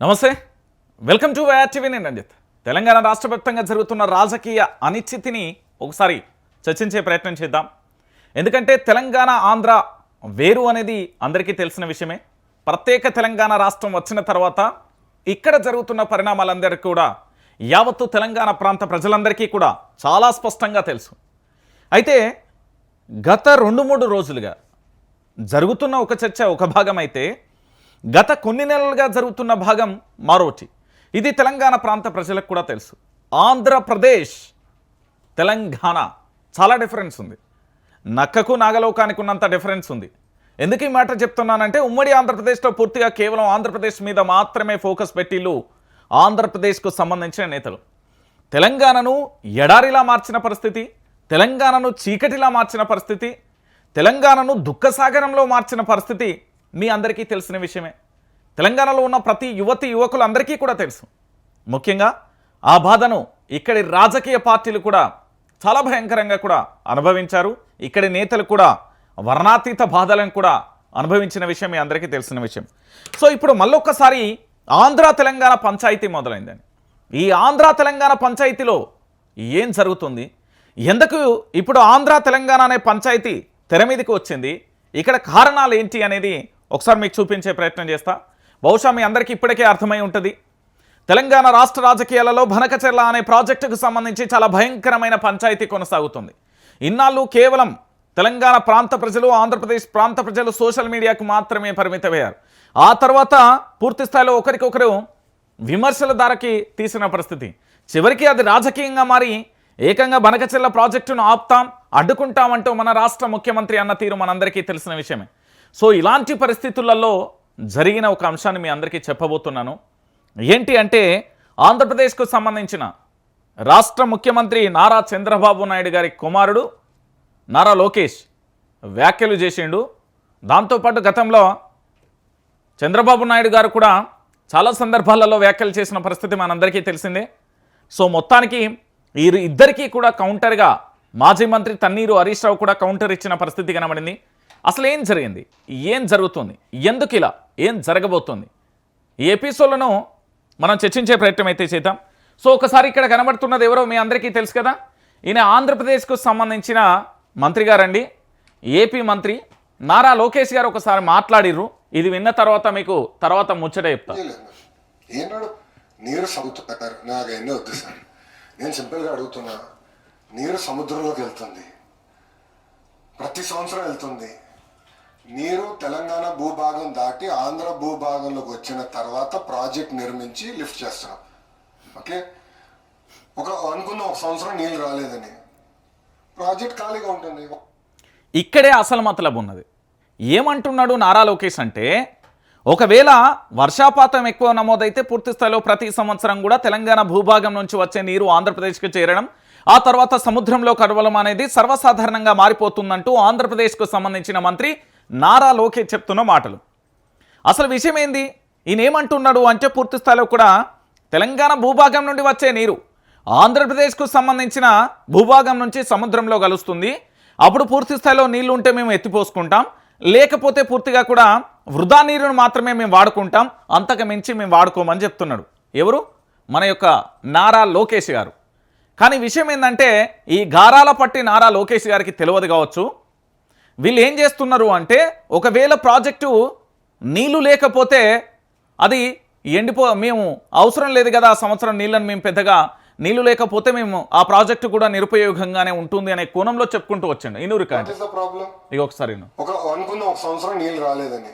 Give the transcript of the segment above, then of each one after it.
నమస్తే. Welcome to YRTV నేను రంజిత్. తెలంగాణ రాష్ట్ర వ్యాప్తంగా జరుగుతున్న రాజకీయ అనిశ్చితిని ఒకసారి చర్చించే ప్రయత్నం చేద్దాం. ఎందుకంటే తెలంగాణ ఆంధ్ర వేరు అనేది అందరికీ తెలిసిన విషయమే. ప్రత్యేక తెలంగాణ రాష్ట్రం వచ్చిన తర్వాత ఇక్కడ జరుగుతున్న పరిణామాలందరికీ కూడా యావత్తు తెలంగాణ ప్రాంత ప్రజలందరికీ కూడా చాలా స్పష్టంగా తెలుసు. అయితే గత రెండు మూడు రోజులుగా జరుగుతున్న ఒక చర్చ ఒక భాగం అయితే గత కొన్ని నెలలుగా జరుగుతున్న భాగం మరోటి. ఇది తెలంగాణ ప్రాంత ప్రజలకు కూడా తెలుసు. ఆంధ్రప్రదేశ్ తెలంగాణ చాలా డిఫరెన్స్ ఉంది. నక్కకు నాగలోకానికి ఉన్నంత డిఫరెన్స్ ఉంది. ఎందుకు ఈ మాట చెప్తున్నానంటే ఉమ్మడి ఆంధ్రప్రదేశ్లో పూర్తిగా కేవలం ఆంధ్రప్రదేశ్ మీద మాత్రమే ఫోకస్ పెట్టిళ్ళు ఆంధ్రప్రదేశ్కు సంబంధించిన నేతలు. తెలంగాణను ఎడారిలా మార్చిన పరిస్థితి తెలంగాణను చీకటిలా మార్చిన పరిస్థితి తెలంగాణను దుఃఖసాగరంలో మార్చిన పరిస్థితి మీ అందరికీ తెలిసిన విషయమే. తెలంగాణలో ఉన్న ప్రతి యువతి యువకులందరికీ కూడా తెలుసు. ముఖ్యంగా ఆ బాధను ఇక్కడి రాజకీయ పార్టీలు కూడా చాలా భయంకరంగా కూడా అనుభవించారు. ఇక్కడి నేతలు కూడా వర్ణాతీత బాధలను కూడా అనుభవించిన విషయం మీ అందరికీ తెలిసిన విషయం. సో ఇప్పుడు మళ్ళొక్కసారి ఆంధ్ర తెలంగాణ పంచాయతీ మొదలైందని ఈ ఆంధ్ర తెలంగాణ పంచాయతీలో ఏం జరుగుతుంది? ఎందుకు ఇప్పుడు ఆంధ్ర తెలంగాణ అనే పంచాయతీ తెర మీదకి వచ్చింది? ఇక్కడ కారణాలు ఏంటి అనేది ఒకసారి మీకు చూపించే ప్రయత్నం చేస్తా. బహుశా మీ అందరికీ ఇప్పటికే అర్థమై ఉంటుంది. తెలంగాణ రాష్ట్ర రాజకీయాలలో భనకచెర్ల అనే ప్రాజెక్టుకు సంబంధించి చాలా భయంకరమైన పంచాయతీ కొనసాగుతుంది. ఇన్నాళ్ళు కేవలం తెలంగాణ ప్రాంత ప్రజలు ఆంధ్రప్రదేశ్ ప్రాంత ప్రజలు సోషల్ మీడియాకు మాత్రమే పరిమితమయ్యారు. ఆ తర్వాత పూర్తి స్థాయిలో ఒకరికొకరు విమర్శల ధారకి తీసిన పరిస్థితి. చివరికి అది రాజకీయంగా మారి ఏకంగా బనకచెర్ల ప్రాజెక్టును ఆపుతాం అడ్డుకుంటామంటూ మన రాష్ట్ర ముఖ్యమంత్రి అన్న తీరు మనందరికీ తెలిసిన విషయమే. సో ఇలాంటి పరిస్థితులలో జరిగిన ఒక అంశాన్ని మీ అందరికీ చెప్పబోతున్నాను. ఏంటి అంటే ఆంధ్రప్రదేశ్కు సంబంధించిన రాష్ట్ర ముఖ్యమంత్రి నారా చంద్రబాబు నాయుడు గారి కుమారుడు నారా లోకేష్ వ్యాఖ్యలు చేసిండు. దాంతోపాటు గతంలో చంద్రబాబు నాయుడు గారు కూడా చాలా సందర్భాలలో వ్యాఖ్యలు చేసిన పరిస్థితి మనందరికీ తెలిసిందే. సో మొత్తానికి ఈ ఇద్దరికీ కూడా కౌంటర్గా మాజీ మంత్రి తన్నీరు హరీష్ రావు కూడా కౌంటర్ ఇచ్చిన పరిస్థితి కనబడింది. అసలు ఏం జరిగింది? ఏం జరుగుతుంది? ఎందుకు ఇలా? ఏం జరగబోతుంది? ఈ ఎపిసోడ్లను మనం చర్చించే ప్రయత్నం అయితే చేద్దాం. సో ఒకసారి ఇక్కడ కనబడుతున్నది ఎవరో మీ అందరికీ తెలుసు కదా? ఈయన ఆంధ్రప్రదేశ్కు సంబంధించిన మంత్రి గారండి. ఏపీ మంత్రి నారా లోకేష్ గారు ఒకసారి మాట్లాడిర్రు. ఇది విన్న తర్వాత మీకు తర్వాత ముచ్చట చెప్తా. నీరు సముద్రం నాకు ఎన్నో వద్దు సార్. నేను సింపుల్గా అడుగుతున్నా. నీరు సముద్రంలోకి వెళ్తుంది. ప్రతి సంవత్సరం వెళ్తుంది. నీరు తెలంగాణ భూభాగం దాటి ఆంధ్ర భూభాగంలోకి వచ్చిన తర్వాత ప్రాజెక్ట్ నిర్మించి లిఫ్ట్ చేస్తున్నాం. ఓకే? ఒక అనుకున్న ఒక సంవత్సరం నీళ్ళు రాలేదని. ప్రాజెక్ట్ ఖాళీగా ఉంటుంది. ఇక్కడే అసలు మతలబు ఉన్నది. ఏమంటున్నాడు నారా లోకేష్ అంటే ఒకవేళ వర్షాపాతం ఎక్కువ నమోదైతే పూర్తి స్థాయిలో ప్రతి సంవత్సరం కూడా తెలంగాణ భూభాగం నుంచి వచ్చే నీరు ఆంధ్రప్రదేశ్కి చేరడం ఆ తర్వాత సముద్రంలో కడవలం అనేది సర్వసాధారణంగా మారిపోతుందంటూ ఆంధ్రప్రదేశ్కు సంబంధించిన మంత్రి నారా లోకేష్ చెప్తున్న మాటలు. అసలు విషయం ఏంది ఈయనేమంటున్నాడు అంటే పూర్తి స్థాయిలో కూడా తెలంగాణ భూభాగం నుండి వచ్చే నీరు ఆంధ్రప్రదేశ్కు సంబంధించిన భూభాగం నుంచి సముద్రంలో కలుస్తుంది. అప్పుడు పూర్తి స్థాయిలో నీళ్ళు ఉంటే మేము ఎత్తిపోసుకుంటాం. లేకపోతే పూర్తిగా కూడా వృధా నీరును మాత్రమే మేము వాడుకుంటాం. అంతకు మించి మేము వాడుకోమని చెప్తున్నాడు. ఎవరు? మన యొక్క నారా లోకేష్ గారు. కానీ విషయం ఏంటంటే ఈ గారాల పట్టి నారా లోకేష్ గారికి తెలియదు కావచ్చు. వీళ్ళు ఏం చేస్తున్నారు అంటే ఒకవేళ ప్రాజెక్టు నీళ్ళు లేకపోతే అది ఎండిపో మేము అవసరం లేదు కదా ఆ సంవత్సరం నీళ్ళని మేము పెద్దగా నీళ్ళు లేకపోతే మేము ఆ ప్రాజెక్టు కూడా నిరుపయోగంగానే ఉంటుంది అనే కోణంలో చెప్పుకుంటూ వచ్చాడు ఇనూరు ఇక ఒకసారి ఒక సంవత్సరం నీళ్ళు రాలేదని.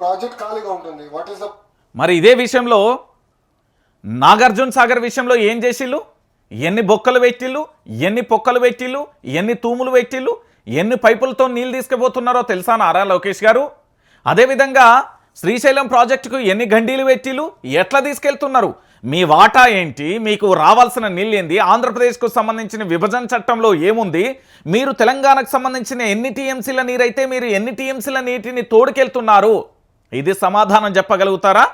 ప్రాజెక్ట్ ఖాళీగా ఉంటుంది. వాట్ ఈస్ ద మరి ఇదే విషయంలో నాగార్జున సాగర్ విషయంలో ఏం చేసిళ్ళు? ఎన్ని బొక్కలు పెట్టిళ్ళు? ఎన్ని పొక్కలు పెట్టిళ్ళు? ఎన్ని తూములు పెట్టిళ్ళు? ఎన్ని పైపులతో నీళ్ళు తీసుకుపోతున్నారో తెలుసా నారా లోకేష్ గారు? అదేవిధంగా శ్రీశైలం ప్రాజెక్టుకు ఎన్ని గండీలు పెట్టిలు? ఎట్లా తీసుకెళ్తున్నారు? మీ వాటా ఏంటి? మీకు రావాల్సిన నీళ్ళు ఏంది? ఆంధ్రప్రదేశ్కు సంబంధించిన విభజన చట్టంలో ఏముంది? మీరు తెలంగాణకు సంబంధించిన ఎన్ని టీఎంసీల నీరైతే మీరు ఎన్ని టీఎంసీల నీటిని తోడుకెళ్తున్నారు? ఇది సమాధానం చెప్పగలుగుతారా?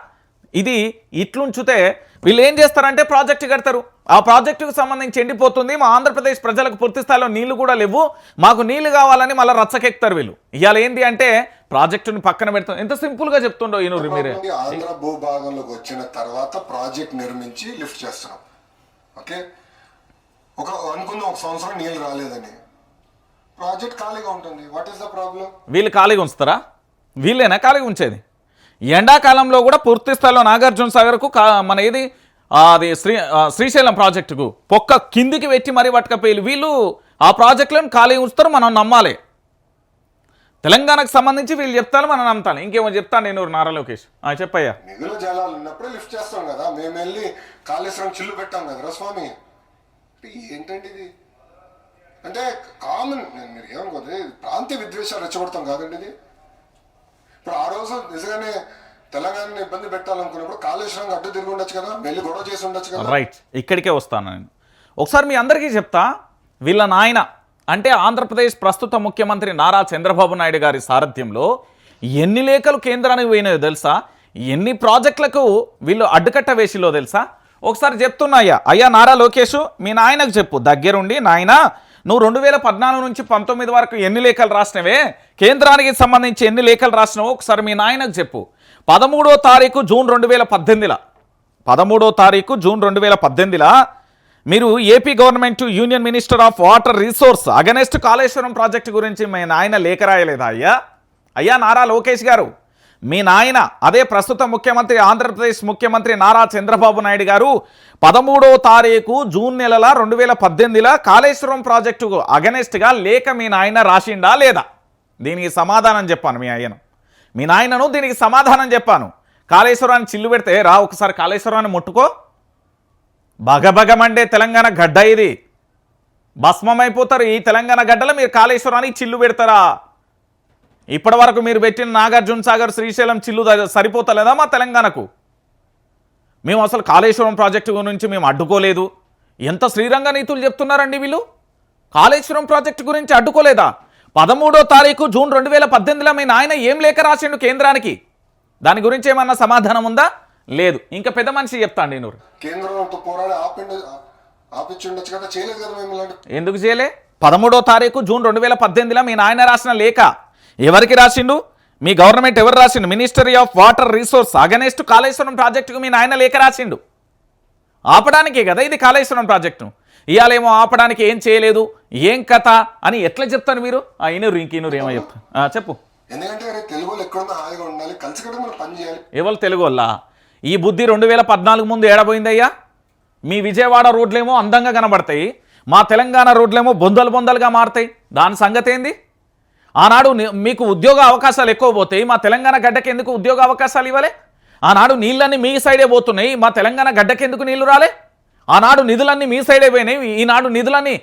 ఇది ఇట్లుంచితే వీళ్ళు ఏం చేస్తారంటే ప్రాజెక్టు కడతారు. ఆ ప్రాజెక్టుకు సంబంధించి ఎండిపోతుంది. మా ఆంధ్రప్రదేశ్ ప్రజలకు పూర్తి స్థాయిలో నీళ్ళు కూడా లేవు. మాకు నీళ్ళు కావాలని మళ్ళీ రచ్చకెక్తారు వీళ్ళు. ఇవాళ ఏంటి అంటే ప్రాజెక్టుని పక్కన పెడతాం. ఎంత సింపుల్గా చెప్తుండో ఈనూరి మీరే. ఆంధ్ర భూభాగంలోకి వచ్చిన తర్వాత ప్రాజెక్ట్ నిర్మించి లిఫ్ట్ చేస్తున్నాం. ఓకే? ఒక అనుకుందాం ఒక సంవత్సరం నీళ్ళు రాలేదని. ప్రాజెక్ట్ ఖాళీగా ఉంటుంది. వాట్ ఈస్ ద ప్రాబ్లం వీళ్ళు ఖాళీగా ఉంచుతారా? వీళ్ళేనా ఖాళీగా ఉంచేది? ఎండాకాలంలో కూడా పూర్తి స్థాయిలో నాగార్జున సాగర్కు మన ఏది? అది శ్రీ శ్రీశైలం ప్రాజెక్టుకు పొక్క కిందికి పెట్టి మరీ పట్టుకపోయి వీళ్ళు ఆ ప్రాజెక్టులను ఖాళీ ఉంచుతారు మనం నమ్మాలి. తెలంగాణకు సంబంధించి వీళ్ళు చెప్తాను మనం నమ్ముతాను ఇంకేమో చెప్తాను నేను నారా లోకేష్. చెప్పయ్యా. మిగులు జలాలు ఉన్నప్పుడే లిఫ్ట్ చేస్తాం కదా మేము వెళ్ళి కాళేశ్వరం చిల్లు పెట్టాం కదరా స్వామి. ఏంటంటే ఇది? అంటే కామన్ మీరు ఏమనుకోదు ప్రాంతీయ విద్వేషాలు రెచ్చగొడతాం కాదండి ఇది? రోజు నిజంగానే తెలంగాణని ఇబ్బంది పెట్టాలనుకున్నప్పుడు కాళేశ్వరం అడ్డు తిరిగి ఉండొచ్చు కదా వెళ్ళి గొడవ చేసి ఉండొచ్చు కదా. రైట్ ఇక్కడికే వస్తాను నేను. ఒకసారి మీ అందరికీ చెప్తా వీళ్ళ నాయన అంటే ఆంధ్రప్రదేశ్ ప్రస్తుత ముఖ్యమంత్రి నారా చంద్రబాబు నాయుడు గారి సారథ్యంలో ఎన్ని లేఖలు కేంద్రానికి పోయినాయో తెలుసా? ఎన్ని ప్రాజెక్టులకు వీళ్ళు అడ్డుకట్ట వేసిలో తెలుసా? ఒకసారి చెప్తున్నా అయ్యా. అయ్యా నారా లోకేష్ మీ నాయనకు చెప్పు. దగ్గరుండి నాయనా నువ్వు రెండు వేల పద్నాలుగు నుంచి పంతొమ్మిది వరకు ఎన్ని లేఖలు రాసినవే? కేంద్రానికి సంబంధించి ఎన్ని లేఖలు రాసినావో ఒకసారి మీ నాయనకు చెప్పు. పదమూడో తారీఖు జూన్ రెండు వేల పద్దెనిమిదిలో. పదమూడో తారీఖు జూన్ రెండు వేల పద్దెనిమిదిలో మీరు AP government union minister of water resource against Kaleshwaram project గురించి మీ నాయన లేఖ రాయలేదా అయ్యా? అయ్యా నారా లోకేష్ గారు. మీ నాయన అదే ప్రస్తుత ముఖ్యమంత్రి ఆంధ్రప్రదేశ్ ముఖ్యమంత్రి నారా చంద్రబాబు నాయుడు గారు పదమూడో తారీఖు జూన్ నెలల రెండు వేల పద్దెనిమిదిలో కాళేశ్వరం ప్రాజెక్టుకు అగనెస్ట్గా లేఖ మీ నాయన రాసిండా లేదా? దీనికి సమాధానం చెప్పాను మీ అయ్యను. మీ నాయనను దీనికి సమాధానం చెప్పాను. కాళేశ్వరాన్ని చిల్లు పెడితే రా ఒకసారి కాళేశ్వరాన్ని ముట్టుకో. భగభగమండే తెలంగాణ గడ్డ ఇది. భస్మమైపోతారు ఈ తెలంగాణ గడ్డలో మీరు కాళేశ్వరానికి చిల్లు పెడతారా? ఇప్పటి వరకు మీరు పెట్టిన నాగార్జున సాగర్ శ్రీశైలం చిల్లు సరిపోతలేదా మా తెలంగాణకు? మేము అసలు కాళేశ్వరం ప్రాజెక్టు గురించి మేము అడ్డుకోలేదు. ఎంత శ్రీరంగ నీతులు చెప్తున్నారండి వీళ్ళు? కాళేశ్వరం ప్రాజెక్టు గురించి అడ్డుకోలేదా? పదమూడో తారీఖు జూన్ రెండు వేల పద్దెనిమిదిలో మీ నాయన ఏం లేఖ రాసిండు కేంద్రానికి? దాని గురించి ఏమన్నా సమాధానం ఉందా? లేదు. ఇంకా పెద్ద మనిషి చెప్తాండి నూరు. కేంద్రంతో పోరాడి ఆపిండి ఆపించుండొచ్చు కదా చేయలేదు కదా మేము ఇలాంటి ఎందుకు చేయలే? పదమూడో తారీఖు జూన్ రెండు వేల పద్దెనిమిదిలో మీ నాయన రాసిన లేఖ ఎవరికి రాసిండు? మీ గవర్నమెంట్ ఎవరు రాసిండు? Ministry of water resource against Kaleshwaram ప్రాజెక్టుకు మీ నాయన లేఖ రాసిండు. ఆపడానికే కదా ఇది కాళేశ్వరం ప్రాజెక్టు ఇవాళేమో ఆపడానికి ఏం చేయలేదు ఏం కథ అని ఎట్లా చెప్తాను మీరు? ఆ ఇనురు ఇంక ఇనురు ఏమో చెప్తా. ఆ, చెప్పు. ఎవరు తెలుగు వాళ్ళ? ఈ బుద్ధి రెండు వేల పద్నాలుగు ముందు ఏడబోయిందయ్యా మీ విజయవాడ రోడ్లేమో అందంగా కనబడతాయి మా తెలంగాణ రోడ్లేమో బొందలు బొందలుగా మారుతాయి. దాని సంగతి ఏంది? ఆనాడు మీకు ఉద్యోగ అవకాశాలు ఎక్కువ పోతాయి మా తెలంగాణ గడ్డకి ఎందుకు ఉద్యోగ అవకాశాలు ఇవ్వలే? ఆనాడు నీళ్ళన్నీ మీ సైడే పోతున్నాయి మా తెలంగాణ గడ్డకి ఎందుకు నీళ్ళు రాలే? ఆనాడు నిధులన్నీ మీ సైడే పోయినాయి ఈనాడు నిధులన్నీ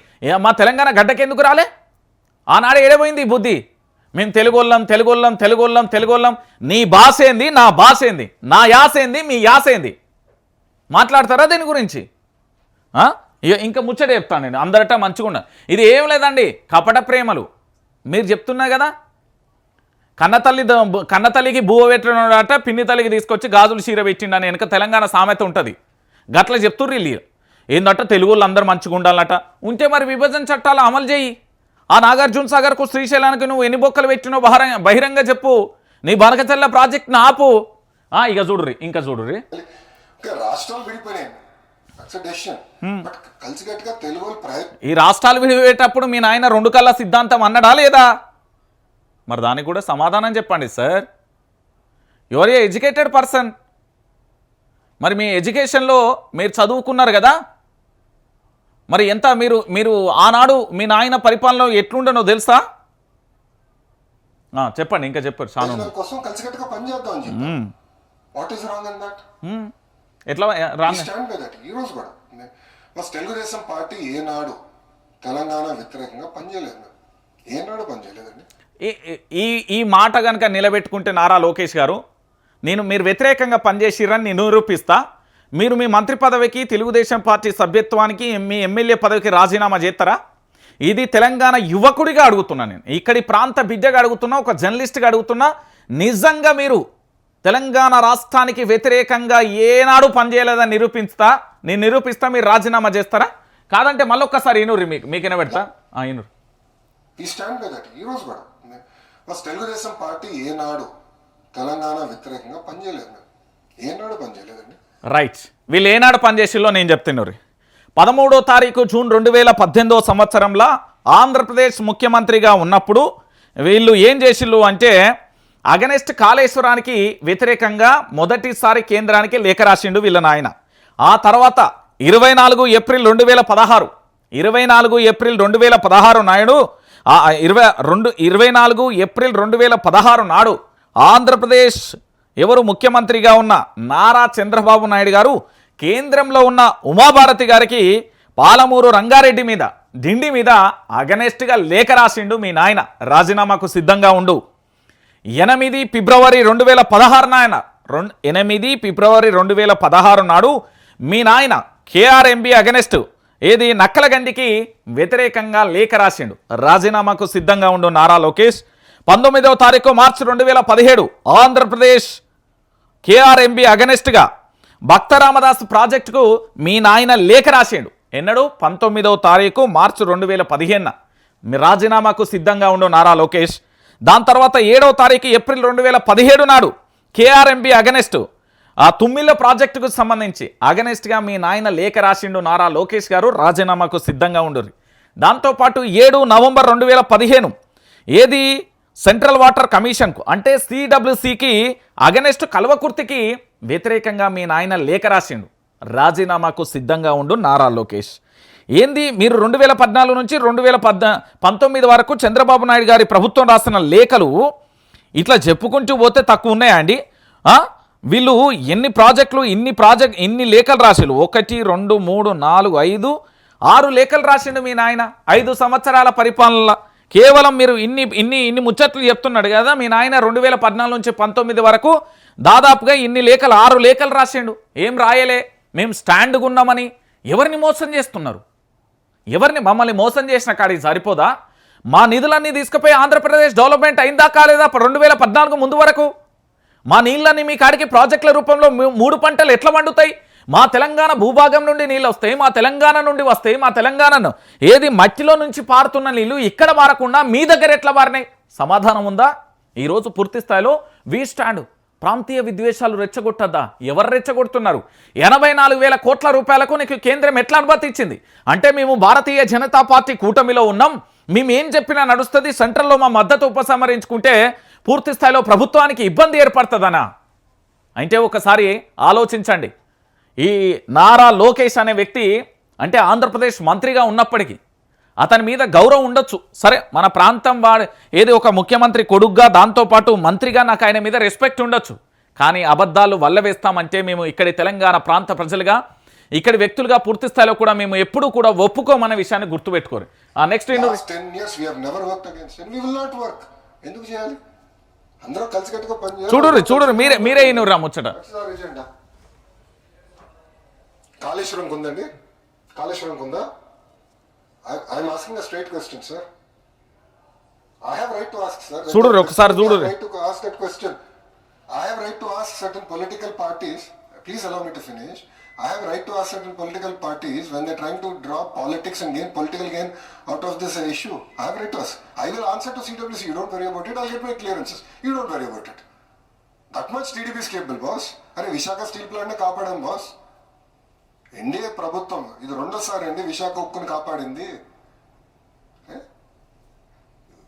మా తెలంగాణ గడ్డకి ఎందుకు రాలే? ఆనాడు ఏడపోయింది బుద్ధి. మేము తెలుగోళ్ళం తెలుగోళ్ళం తెలుగోళ్ళం తెలుగోళ్ళం. నీ భాష ఏంది నా భాష ఏంది? నా యాస ఏంది మీ యాస ఏంది? మాట్లాడతారా దీని గురించి? ఇంకా ముచ్చట చెప్తాను నేను అందరట మంచిగా ఇది ఏం లేదండి కపట ప్రేమలు. మీరు చెప్తున్నా కదా? కన్నతల్లి కన్నతల్లికి బువ్వ పెట్టినట పిన్ని తల్లికి తీసుకొచ్చి గాజులు చీర పెట్టిండని వెనక తెలంగాణ సామెత ఉంటుంది. గట్ల చెప్తుర్రు వీళ్ళు. ఏందట? తెలుగు వాళ్ళు అందరు మంచిగా ఉండాలట. ఉంటే మరి విభజన చట్టాలు అమలు చేయి. ఆ నాగార్జున సాగర్కు శ్రీశైలానికి నువ్వు ఎన్ని బొక్కలు పెట్టినో బహిరంగ బహిరంగ చెప్పు. నీ బనకచల్ల ప్రాజెక్ట్ని ఆపు. ఇక చూడుర్రి ఇంకా చూడుర్రి. రాష్ట్రం రాష్ట్రాలు ఈ రాష్ట్రాలు విడిపోయేటప్పుడు మీ నాయన రెండు కళ్ళ సిద్ధాంతం అన్నడా లేదా? మరి దానికి కూడా సమాధానం చెప్పండి sir your a educated person మరి మీ ఎడ్యుకేషన్లో మీరు చదువుకున్నారు కదా? మరి ఎంత మీరు మీరు ఆనాడు మీ నాయన పరిపాలన ఎట్లుండనో తెలుసా? చెప్పండి ఇంకా చెప్పారు చాలా కోసం కలిసికట్టుగా పని చేద్దాం అని చెప్పి మ్మ్. What is wrong in that. ఎట్లా రాంగ్ స్టాండ్ బై దట్ ఈ రోజు కూడా. తెలుగుదేశం పార్టీ ఏనాడు తెలంగాణ వ్యతిరేకంగా పనిచేయలేదు ఏనాడు పనిచేయలేదండి ఈ ఈ మాట కనుక నిలబెట్టుకుంటే నారా లోకేష్ గారు నేను మీరు వ్యతిరేకంగా పనిచేసిరని నేను నిరూపిస్తా. మీరు మీ మంత్రి పదవికి తెలుగుదేశం పార్టీ సభ్యత్వానికి మీ ఎమ్మెల్యే పదవికి రాజీనామా చేస్తారా? ఇది తెలంగాణ యువకుడిగా అడుగుతున్నా నేను. ఇక్కడి ప్రాంత బిడ్డగా అడుగుతున్నా ఒక జర్నలిస్ట్గా అడుగుతున్నా. నిజంగా మీరు తెలంగాణ రాష్ట్రానికి వ్యతిరేకంగా ఏనాడు పనిచేయలేదని నిరూపిస్తా నేను నిరూపిస్తా మీరు రాజీనామా చేస్తారా? కాదంటే మళ్ళొక్కసారి ఇనురు మీకు మీకేనా పెడతా ఇనురు ఈ స్టాండ్ బై దట్ ఈ రోజు కూడా. ఫస్ట్ తెలుగుదేశం పార్టీ ఏనాడు తెలంగాణ వ్యతిరేకంగా పనిచేయలేదు. ఏనాడు పనిచేయలేదండి. రైట్ వీళ్ళు ఏనాడు పనిచేసిల్లో నేను చెప్తున్నారు పదమూడో తారీఖు జూన్ రెండు వేల పద్దెనిమిదో సంవత్సరంలో ఆంధ్రప్రదేశ్ ముఖ్యమంత్రిగా ఉన్నప్పుడు వీళ్ళు ఏం చేసిళ్ళు అంటే అగనెస్ట్ కాళేశ్వరానికి వ్యతిరేకంగా మొదటిసారి కేంద్రానికి లేఖ రాసిండు వీళ్ళ నాయన. ఆ తర్వాత ఇరవై నాలుగు ఏప్రిల్ రెండు వేల పదహారు ఇరవై నాలుగు ఏప్రిల్ రెండు వేల పదహారు నాయుడు ఇరవై రెండు ఇరవై నాలుగు ఏప్రిల్ రెండు వేల పదహారు నాడు ఆంధ్రప్రదేశ్ ఎవరు ముఖ్యమంత్రిగా ఉన్న నారా చంద్రబాబు నాయుడు గారు కేంద్రంలో ఉన్న ఉమాభారతి గారికి పాలమూరు రంగారెడ్డి మీద దిండి మీద అగనెస్ట్గా లేఖ రాసిండు మీ నాయన. రాజీనామాకు సిద్ధంగా ఉండు. ఎనిమిది ఫిబ్రవరి రెండు వేల పదహారు నాయన. రెండు ఎనిమిది ఫిబ్రవరి రెండు వేల పదహారు నాడు మీ నాయన కేఆర్ఎంబి అగనెస్ట్ ఏది నక్కలగండికి వ్యతిరేకంగా లేఖ రాసిండు. రాజీనామాకు సిద్ధంగా ఉండు నారా లోకేష్. పంతొమ్మిదవ తారీఖు మార్చి రెండు వేల పదిహేడు ఆంధ్రప్రదేశ్ కేఆర్ఎంబి అగనెస్ట్గా భక్త రామదాస్ ప్రాజెక్టుకు మీ నాయన లేఖ రాసిండు. ఎన్నడు? పంతొమ్మిదవ తారీఖు మార్చి రెండు వేల పదిహేనున. మీ రాజీనామాకు సిద్ధంగా ఉండు నారా లోకేష్. దాని తర్వాత ఏడవ తారీఖు ఏప్రిల్ రెండు వేల పదిహేడు నాడు కేఆర్ఎంబి అగనెస్ట్. ఆ తుమ్మిళ్ళ ప్రాజెక్టుకు సంబంధించి అగనెస్ట్గా మీ నాయన లేఖ రాసిండు నారా లోకేష్ గారు రాజీనామాకు సిద్ధంగా ఉండుర్రి. దాంతోపాటు ఏడు నవంబర్ రెండు వేల పదిహేను ఏది సెంట్రల్ వాటర్ కమిషన్కు అంటే సిడబ్ల్యూసికి అగనెస్ట్ కల్వకుర్తికి వ్యతిరేకంగా మీ నాయన లేఖ రాసిండు. రాజీనామాకు సిద్ధంగా ఉండు నారా లోకేష్. ఏంది? మీరు రెండు వేల పద్నాలుగు నుంచి రెండు వేల పద్నా పంతొమ్మిది వరకు చంద్రబాబు నాయుడు గారి ప్రభుత్వం రాస్తున్న లేఖలు ఇట్లా చెప్పుకుంటూ పోతే తక్కువ ఉన్నాయా అండి? వీళ్ళు ఎన్ని ప్రాజెక్టులు ఇన్ని ప్రాజెక్ట్ ఇన్ని లేఖలు రాసిలు ఒకటి రెండు మూడు నాలుగు ఐదు ఆరు లేఖలు రాసిండు మీ నాయన. ఐదు సంవత్సరాల పరిపాలనలో. కేవలం మీరు ఇన్ని ఇన్ని ఇన్ని ముచ్చట్లు చెప్తున్నాడు కదా మీ నాయన రెండు వేల పద్నాలుగు నుంచి పంతొమ్మిది వరకు దాదాపుగా ఇన్ని లేఖలు ఆరు లేఖలు రాసిండు. ఏం రాయలే? మేము స్టాండ్గా ఉన్నామని ఎవరిని మోసం చేస్తున్నారు? ఎవరిని మమ్మల్ని మోసం చేసిన కాడికి సరిపోదా? మా నిధులన్నీ తీసుకుపోయి ఆంధ్రప్రదేశ్ డెవలప్మెంట్ అయిందా కాలేదా రెండు వేల పద్నాలుగు ముందు వరకు? మా నీళ్ళన్నీ మీ కాడికి ప్రాజెక్టుల రూపంలో మూడు పంటలు ఎట్లా వండుతాయి మా తెలంగాణ భూభాగం నుండి నీళ్ళు వస్తాయి మా తెలంగాణ నుండి వస్తాయి మా తెలంగాణను ఏది మట్టిలో నుంచి పారుతున్న నీళ్ళు ఇక్కడ వారకుండా మీ దగ్గర ఎట్లా పారినాయి సమాధానం ఉందా? ఈరోజు పూర్తి స్థాయిలో వి స్టాండ్. ప్రాంతీయ విద్వేషాలు రెచ్చగొట్టద్దా? ఎవరు రెచ్చగొడుతున్నారు? ఎనభై నాలుగు వేల కోట్ల రూపాయలకు నీకు కేంద్రం ఎట్లా అనుమతి ఇచ్చింది? అంటే మేము భారతీయ జనతా పార్టీ కూటమిలో ఉన్నాం. మేము ఏం చెప్పినా నడుస్తుంది. సెంట్రల్లో మా మద్దతు ఉపసంహరించుకుంటే పూర్తి స్థాయిలో ప్రభుత్వానికి ఇబ్బంది ఏర్పడుతుందనా? అంటే ఒకసారి ఆలోచించండి. ఈ నారా లోకేష్ అనే వ్యక్తి అంటే ఆంధ్రప్రదేశ్ మంత్రిగా ఉన్నప్పటికీ అతని మీద గౌరవం ఉండొచ్చు. సరే మన ప్రాంతం వాడు ఏది ఒక ముఖ్యమంత్రి కొడుగ్గా దాంతోపాటు మంత్రిగా నాకు ఆయన మీద రెస్పెక్ట్ ఉండొచ్చు. కానీ అబద్ధాలు వల్ల వేస్తామంటే మేము ఇక్కడి తెలంగాణ ప్రాంత ప్రజలుగా ఇక్కడి వ్యక్తులుగా పూర్తి స్థాయిలో కూడా మేము ఎప్పుడూ కూడా ఒప్పుకోమన్న విషయాన్ని గుర్తుపెట్టుకోరు. నెక్స్ట్ ఎందుకు చేయాలి? అందరూ కలిసికట్టుగా పని చూడుర్రి చూడుర్రి మీరే మీరే ముచ్చట. What's our agenda? కాళేశ్వరం ఉందండి కాళేశ్వరం ఉందా I'm asking a straight question sir I have right to ask sir చూడుర్రి, ఒకసారి చూడుర్రి. Right to ask that question I have right to ask certain political parties please allow me to finish I have right to ask certain political parties when they trying to draw politics and gain political gain out of this issue I have right to ask I will answer to CWC you don't worry about it I get my clearances you don't worry about it that much TDP స్కేబుల్ boss అరే Visakha steel plant కాపాడాం boss NDA ప్రభుత్వం ఇది రెండోసారి అండి విశాఖ ఉక్కుని కాపాడింది.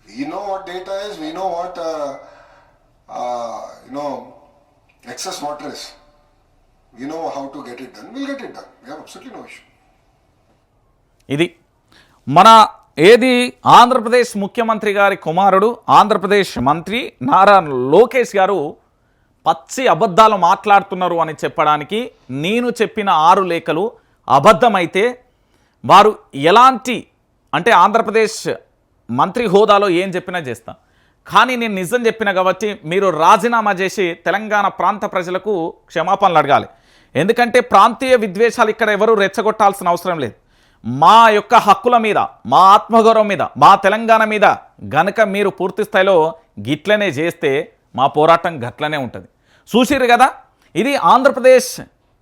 We know what data is we know what you know excess water is we know how to get it done will get it done we absolutely no issue ఇది మన ఏది ఆంధ్రప్రదేశ్ ముఖ్యమంత్రి గారి కుమారుడు ఆంధ్రప్రదేశ్ మంత్రి నారా లోకేష్ గారు పచ్చి అబద్ధాలు మాట్లాడుతున్నారు అని చెప్పడానికి నేను చెప్పిన ఆరు లేఖలు అబద్ధమైతే వారు ఎలాంటి అంటే ఆంధ్రప్రదేశ్ మంత్రి హోదాలో ఏం చెప్పినా చేస్తాను కానీ నేను నిజం చెప్పిన కాబట్టి మీరు రాజీనామా చేసి తెలంగాణ ప్రాంత ప్రజలకు క్షమాపణలు అడగాలి. ఎందుకంటే ప్రాంతీయ విద్వేషాలు ఇక్కడ ఎవరు రెచ్చగొట్టాల్సిన అవసరం లేదు. మా యొక్క హక్కుల మీద మా ఆత్మగౌరవం మీద మా తెలంగాణ మీద గనక మీరు పూర్తి స్థాయిలో గిట్లనే చేస్తే మా పోరాటం గట్లనే ఉంటుంది. చూసిరు కదా? ఇది ఆంధ్రప్రదేశ్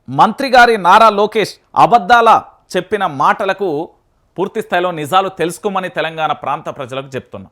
మంత్రి గారి నారా లోకేష్ అబద్ధాల చెప్పిన మాటలకు పూర్తి స్థాయిలో నిజాలు తెలుసుకోమని తెలంగాణ ప్రాంత ప్రజలకు చెప్తున్నా.